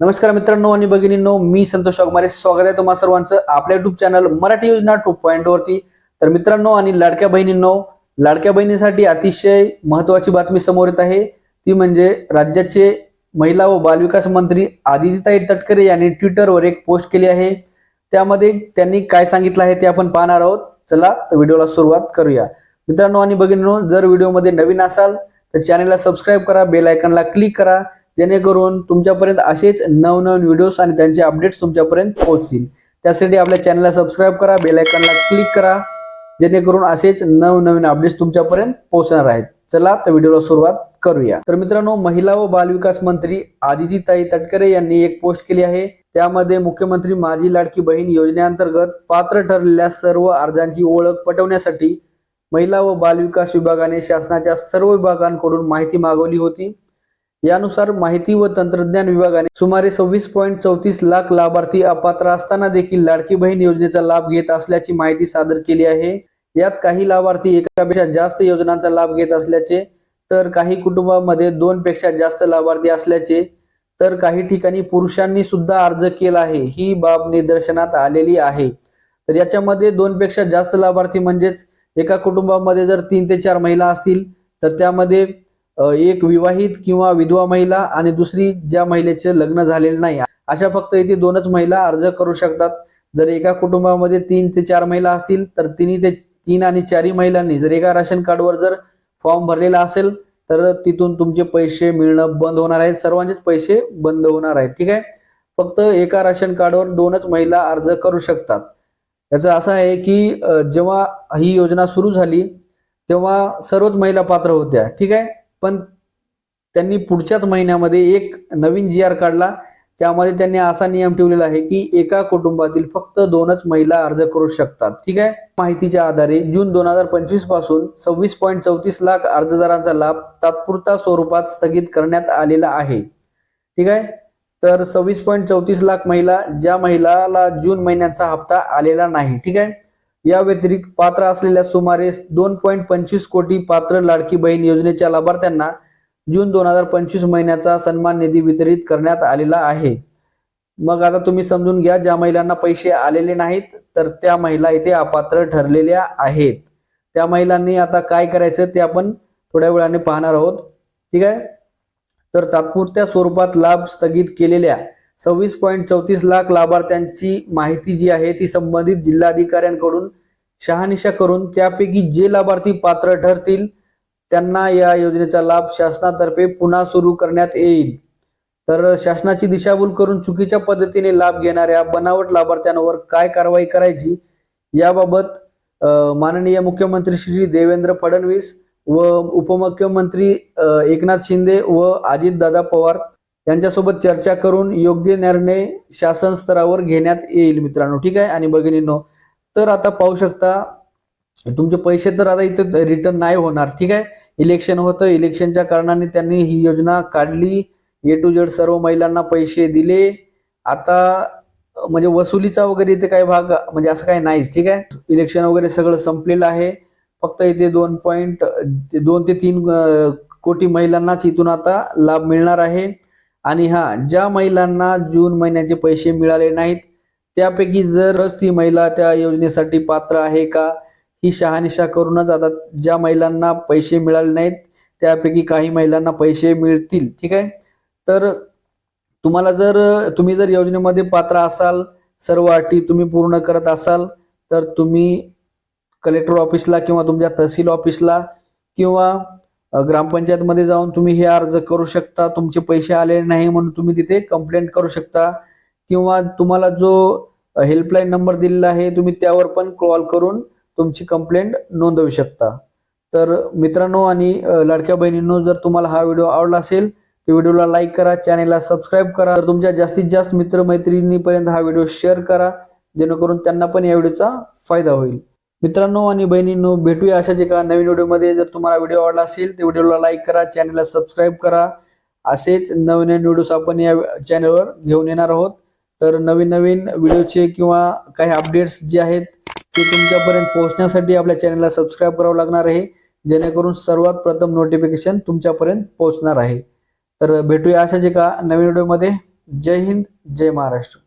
नमस्कार मित्रांनो आणि भगिनींनो मी संतोष वाघमारे. स्वागत आहे तुम्हाला सर्वांचं आपल्या युट्यूब चॅनल मराठी योजना टू पॉईंट oh वरती. तर मित्रांनो आणि लाडक्या बहिणींनो लाडक्या बहिणीसाठी अतिशय महत्वाची बातमी समोर येत आहे. ती म्हणजे राज्याचे महिला व बालविकास मंत्री आदितीताई तटकरे यांनी ट्विटरवर एक पोस्ट केली आहे. त्यामध्ये त्यांनी काय सांगितलं आहे ते आपण पाहणार आहोत. चला तर व्हिडिओला सुरुवात करूया. मित्रांनो आणि भगिनींनो जर व्हिडिओमध्ये नवीन असाल तर चॅनलला सबस्क्राईब करा बेल आयकनला क्लिक करा. जेणेकरून तुमच्यापर्यंत असेच नवनवीन व्हिडिओज आणि त्यांचे अपडेट्स तुमच्यापर्यंत पोहोचतील. त्यासाठी आपल्या चॅनलला सबस्क्राईब करा बेलायकनला क्लिक करा जेणेकरून असेच नवनवीन अपडेट्स तुमच्यापर्यंत पोहोचणार आहेत. चला तर व्हिडिओला सुरुवात करूया. तर मित्रांनो महिला व बालविकास मंत्री आदितीताई तटकरे यांनी एक पोस्ट केली आहे. त्यामध्ये मुख्यमंत्री माझी लाडकी बहीण योजनेअंतर्गत पात्र ठरलेल्या सर्व अर्जांची ओळख पटवण्यासाठी महिला व बालविकास विभागाने शासनाच्या सर्व विभागांकडून माहिती मागवली होती. यानुसार माहिती व तंत्रज्ञान विभागाने सुमारे सव्वीस पॉईंट चौतीस लाख लाभार्थी अपात्र असताना देखील लाडकी बहीण योजनेचा लाभ घेत असल्याची माहिती सादर केली आहे. यात काही लाभार्थी एकापेक्षा जास्त योजनांचा लाभ घेत असल्याचे तर काही कुटुंबामध्ये दोन पेक्षा जास्त लाभार्थी असल्याचे तर काही ठिकाणी पुरुषांनी सुद्धा अर्ज केला आहे ही बाब निदर्शनात आलेली आहे. तर याच्यामध्ये दोन पेक्षा जास्त लाभार्थी म्हणजेच एका कुटुंबामध्ये जर तीन ते चार महिला असतील तर त्यामध्ये एक विवाहित किंवा विधवा महिला आणि दुसरी ज्या महिलेचे लग्न झालेले नाही. अशा फक्त इथे दोनच महिला अर्ज करू शकतात. जर एका कुटुंबामध्ये तीन ते चार महिला असतील तर तिन्ही ते तीन आणि चारही महिलांनी जर एका राशन कार्डवर जर फॉर्म भरलेला असेल तर तिथून तुमचे पैसे मिळणं बंद होणार आहेत. सर्वांचेच पैसे बंद होणार आहेत. ठीक आहे? फक्त एका राशन कार्डवर दोनच महिला अर्ज करू शकतात. याचं असं आहे की जेव्हा ही योजना सुरू झाली तेव्हा सर्वच महिला पात्र होत्या. ठीक आहे? पण त्यांनी पुढच्याच महिन्यामध्ये एक नवीन जी आर काढला. त्यामध्ये त्यांनी असा नियम ठेवलेला आहे की एका कुटुंबातील फक्त दोनच महिला अर्ज करू शकतात. ठीक आहे? माहितीच्या आधारे जून दोन हजार पंचवीसपासून सव्वीस पॉईंट चौतीस लाख अर्जदारांचा लाभ तात्पुरता स्वरूपात स्थगित करण्यात आलेला आहे. ठीक आहे? तर सव्वीस पॉईंट चौतीस लाख महिला ज्या महिलाला जून महिन्याचा हप्ता आलेला नाही. ठीक आहे? या व्यतिरिक्त पात्र असलेल्या सुमारे दोन पॉईंट पंचवीस कोटी पात्र लाडकी बहीण योजनेच्या लाभार्थ्यांना जून दोन हजार पंचवीस महिन्याचा सन्मान निधी वितरित करण्यात आलेला आहे. मग आता तुम्ही समजून घ्या ज्या महिलांना पैसे आलेले नाहीत तर त्या महिला इथे अपात्र ठरलेल्या आहेत. त्या महिलांनी आता काय करायचं ते आपण थोड्या वेळाने पाहणार आहोत. ठीक आहे? तर तात्पुरत्या स्वरूपात लाभ स्थगित केलेल्या सव्वीस पॉईंट चौतीस लाख लाभार्थ्यांची माहिती जी आहे ती संबंधित जिल्हाधिकाऱ्यांकडून शहानिशा करून त्यापैकी जे लाभार्थी पात्र ठरतील त्यांना या योजनेचा लाभ शासनातर्फे पुन्हा सुरू करण्यात येईल. तर शासनाची दिशाभूल करून चुकीच्या पद्धतीने लाभ घेणाऱ्या बनावट लाभार्थ्यांवर काय कारवाई करायची याबाबत माननीय मुख्यमंत्री श्री देवेंद्र फडणवीस व उपमुख्यमंत्री एकनाथ शिंदे व अजितदादा पवार यांच्यासोबत चर्चा करून योग्य निर्णय शासन स्तरावर घेण्यात येईल मित्रांनो. ठीक आहे? आणि भगिनींनो तर आता पाहू शकता तुमचे पैसे तर आता इथे रिटर्न नाही होणार. ठीक आहे? इलेक्शन होतं. इलेक्शनच्या कारणाने त्यांनी ही योजना काढली. ए टू झेड सर्व महिलांना पैसे दिले. आता म्हणजे वसुलीचा वगैरे इथे काही भाग म्हणजे असं काही नाहीच. ठीक आहे? इलेक्शन वगैरे सगळं संपलेलं आहे. फक्त इथे दोन पॉईंट दोन ते तीन कोटी महिलांनाच इथून आता लाभ मिळणार आहे. आणि हा ज्या महिलांना जून महिन्याचे पैसे मिळाले नाहीत त्यापैकी जरच ती महिला त्या योजनेसाठी पात्र आहे का ही शहानिशा करूनच आता ज्या महिलांना पैसे मिळाले नाहीत त्यापैकी काही महिलांना पैसे मिळतील. ठीक आहे? तर तुम्हाला जर तुम्ही जर योजनेमध्ये पात्र असाल सर्व अटी तुम्ही पूर्ण करत असाल तर तुम्ही कलेक्टर ऑफिसला किंवा तुमच्या तहसील ऑफिसला किंवा ग्रामपंचायतमध्ये जाऊन तुम्ही हे अर्ज करू शकता. तुमचे पैसे आलेले नाही म्हणून तुम्ही तिथे कंप्लेंट करू शकता. किंवा तुम्हाला जो हेल्पलाईन नंबर दिलेला आहे तुम्ही त्यावर पण कॉल करून तुमची कंप्लेंट नोंदवू शकता. तर मित्रांनो आणि लाडक्या बहिणींनो जर तुम्हाला हा व्हिडिओ आवडला असेल तर व्हिडिओला लाईक करा चॅनेलला सबस्क्राईब करा. तर तुमच्या जास्तीत जास्त मित्रमैत्रिणीपर्यंत हा व्हिडिओ शेअर करा जेणेकरून त्यांना पण या व्हिडिओचा फायदा होईल. मित्रांनो आणि बहिणींनो भेटूया अशाच एका नवीन व्हिडिओमध्ये. जर तुम्हाला व्हिडिओ आवडला असेल तर व्हिडिओला लाईक करा चॅनलला सबस्क्राईब करा. असेच नवीन नवीन व्हिडिओज आपण या चॅनलवर घेऊन येणार आहोत. तर नवीन नवीन व्हिडिओचे किंवा काही अपडेट्स जे आहेत ते तुमच्यापर्यंत पोहोचण्यासाठी आपल्या चॅनलला सबस्क्राईब करावं लागणार आहे. जेणेकरून सर्वात प्रथम नोटिफिकेशन तुमच्यापर्यंत पोहोचणार आहे. तर भेटूया अशाच एका नवीन व्हिडिओमध्ये. जय हिंद जय महाराष्ट्र.